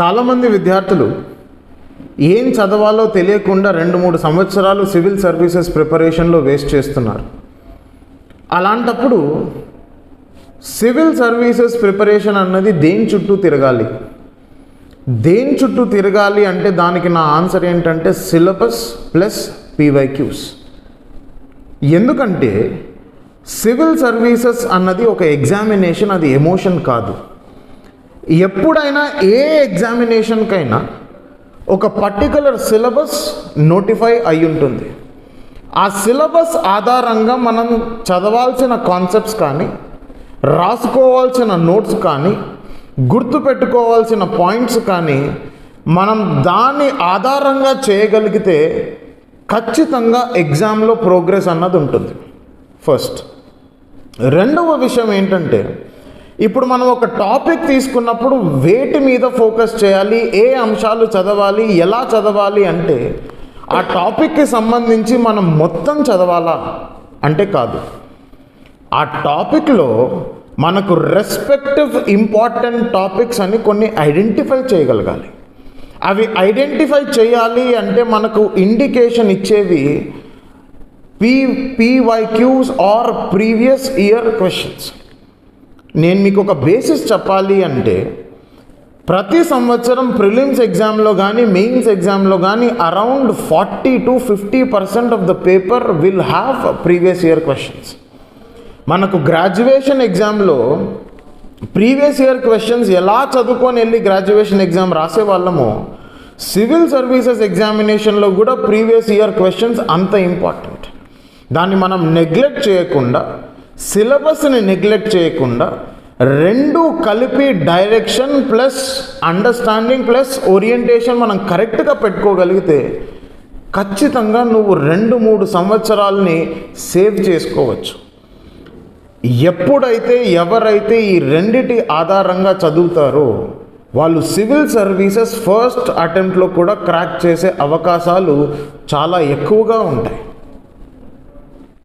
చాలామంది విద్యార్థులు ఏం చదవాలో తెలియకుండా రెండు మూడు సంవత్సరాలు సివిల్ సర్వీసెస్ ప్రిపరేషన్లో వేస్ట్ చేస్తున్నారు. అలాంటప్పుడు సివిల్ సర్వీసెస్ ప్రిపరేషన్ అన్నది దేని చుట్టూ తిరగాలి? దేని చుట్టూ తిరగాలి అంటే దానికి నా ఆన్సర్ ఏంటంటే సిలబస్ ప్లస్ పీవైక్యూస్. ఎందుకంటే సివిల్ సర్వీసెస్ అన్నది ఒక ఎగ్జామినేషన్ అది ఎమోషన్ కాదు. ఎప్పుడైనా ఏ ఎగ్జామినేషన్కైనా ఒక పర్టికులర్ సిలబస్ నోటిఫై అయి ఉంటుంది ఆ సిలబస్ ఆధారంగా మనం చదవాల్సిన కాన్సెప్ట్స్ కానీ రాసుకోవాల్సిన నోట్స్ కానీ గుర్తుపెట్టుకోవాల్సిన పాయింట్స్ కానీ మనం దాన్ని ఆధారంగా చేయగలిగితే ఖచ్చితంగా ఎగ్జామ్లో ప్రోగ్రెస్ అన్నది ఉంటుంది. ఫస్ట్. రెండవ విషయం ఏంటంటే ఇప్పుడు మనం ఒక టాపిక్ తీసుకున్నప్పుడు వేటి మీద ఫోకస్ చేయాలి ఏ అంశాలు చదవాలి ఎలా చదవాలి అంటే ఆ టాపిక్కి సంబంధించి మనం మొత్తం చదవాలా అంటే కాదు. ఆ టాపిక్లో మనకు రెస్పెక్టివ్ ఇంపార్టెంట్ టాపిక్స్ అని కొన్ని ఐడెంటిఫై చేయగలగాలి. అవి ఐడెంటిఫై చేయాలి అంటే మనకు ఇండికేషన్ ఇచ్చేవి P PYQs or previous year questions నేను మీకు ఒక బేసిస్ చెప్పాలి అంటే ప్రతి సంవత్సరం ప్రిలిమ్స్ ఎగ్జామ్లో కానీ మెయిన్స్ ఎగ్జామ్లో కానీ around forty to fifty percent of the paper will have previous year questions మనకు గ్రాడ్యుయేషన్ ఎగ్జామ్లో ప్రీవియస్ ఇయర్ క్వశ్చన్స్ ఎలా చదువుకొని వెళ్ళి గ్రాడ్యుయేషన్ ఎగ్జామ్ రాసేవాళ్ళమో సివిల్ సర్వీసెస్ ఎగ్జామినేషన్లో కూడా ప్రీవియస్ ఇయర్ క్వశ్చన్స్ అంత ఇంపార్టెంట్ దాన్ని మనం నెగ్లెక్ట్ చేయకుండా సిలబస్ని నెగ్లెక్ట్ చేయకుండా రెండు కలిపి direction plus understanding plus orientation మనం కరెక్ట్గా పెట్టుకోగలిగితే ఖచ్చితంగా నువ్వు రెండు మూడు సంవత్సరాలని సేవ్ చేసుకోవచ్చు. ఎప్పుడైతే ఎవరైతే ఈ రెండిటి ఆధారంగా చదువుతారో వాళ్ళు సివిల్ సర్వీసెస్ ఫస్ట్ అటెంప్ట్లో కూడా క్రాక్ చేసే అవకాశాలు చాలా ఎక్కువగా ఉంటాయి.